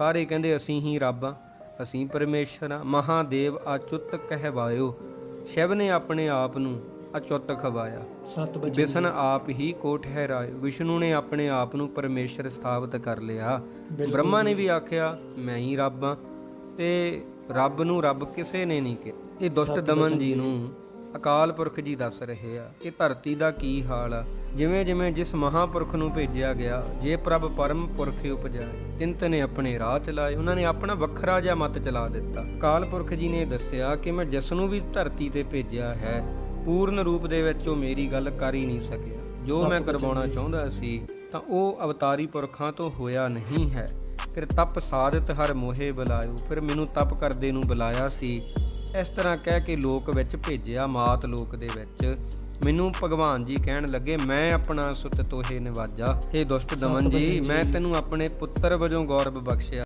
ਸਾਰੇ ਕਹਿੰਦੇ ਅਸੀਂ ਹੀ ਰੱਬ ਆ ਅਸੀਂ ਪਰਮੇਸ਼ਰ ਆ ਮਹਾਦੇਵ ਅਚੁੱਤ ਕਹਿਵਾਇਓ। ਸ਼ਿਵ ਨੇ ਆਪਣੇ ਆਪ ਨੂੰ ਅਚੁੱਤ ਖਵਾਇਆ। ਸਤ ਬਚਨ ਵਿਸ਼ਨ ਆਪ ਹੀ ਕੋ ਠਹਿਰਾਇਓ। ਵਿਸ਼ਨੂੰ ਨੇ ਆਪਣੇ ਆਪ ਨੂੰ ਪਰਮੇਸ਼ਰ ਸਥਾਪਿਤ ਕਰ ਲਿਆ। ਬ੍ਰਹਮਾ ਨੇ ਵੀ ਆਖਿਆ ਮੈਂ ਹੀ ਰੱਬ ਆ ਤੇ ਰੱਬ ਨੂੰ ਰੱਬ ਕਿਸੇ ਨੇ ਨਹੀਂ ਕਿਹਾ। ਇਹ ਦੁਸ਼ਟ ਦਮਨ ਜੀ ਨੂੰ। ਅਕਾਲ ਪੁਰਖ ਜੀ ਦੱਸ ਰਹੇ ਆ ਕਿ ਧਰਤੀ ਦਾ ਕੀ ਹਾਲ ਆ? ਜਿਵੇਂ ਜਿਵੇਂ ਜਿਸ ਮਹਾਪੁਰਖ ਨੂੰ ਭੇਜਿਆ ਗਿਆ ਜੇ ਪ੍ਰਭ ਪਰਮ ਪੁਰਖ ਉਪਜਾਏ ਤਿੰਤ ਨੇ ਆਪਣੇ ਰਾਹ ਚਲਾਏ ਉਹਨਾਂ ਨੇ ਆਪਣਾ ਵੱਖਰਾ ਜਿਹਾ ਮਤ ਚਲਾ ਦਿੱਤਾ। ਅਕਾਲ ਪੁਰਖ ਜੀ ਨੇ ਦੱਸਿਆ ਕਿ ਮੈਂ ਜਿਸ ਨੂੰ ਵੀ ਧਰਤੀ ਤੇ ਭੇਜਿਆ ਹੈ ਪੂਰਨ ਰੂਪ ਦੇ ਵਿੱਚ ਉਹ ਮੇਰੀ ਗੱਲ ਕਰ ਹੀ ਨਹੀਂ ਸਕਿਆ। ਜੋ ਮੈਂ ਕਰਵਾਉਣਾ ਚਾਹੁੰਦਾ ਸੀ ਤਾਂ ਉਹ ਅਵਤਾਰੀ ਪੁਰਖਾਂ ਤੋਂ ਹੋਇਆ ਨਹੀਂ ਹੈ। ਫਿਰ ਤਪ ਸਾਧਤ ਹਰ ਮੋਹੇ ਬੁਲਾਇਓ ਫਿਰ ਮੈਨੂੰ ਤਪ ਕਰਦੇ ਨੂੰ ਬੁਲਾਇਆ ਸੀ। ਇਸ ਤਰ੍ਹਾਂ ਕਹਿ ਕੇ ਲੋਕ ਵਿੱਚ ਭੇਜਿਆ ਮਾਤ ਲੋਕ ਦੇ ਵਿੱਚ। ਮੈਨੂੰ ਭਗਵਾਨ ਜੀ ਕਹਿਣ ਲੱਗੇ ਮੈਂ ਆਪਣਾ ਸੁਤ ਤੋਹੇ ਨਿਵਾਜਾ। ਇਹ ਦੁਸ਼ਟ ਦਮਨ ਜੀ ਮੈਂ ਤੈਨੂੰ ਆਪਣੇ ਪੁੱਤਰ ਵਜੋਂ ਗੌਰਵ ਬਖਸ਼ਿਆ।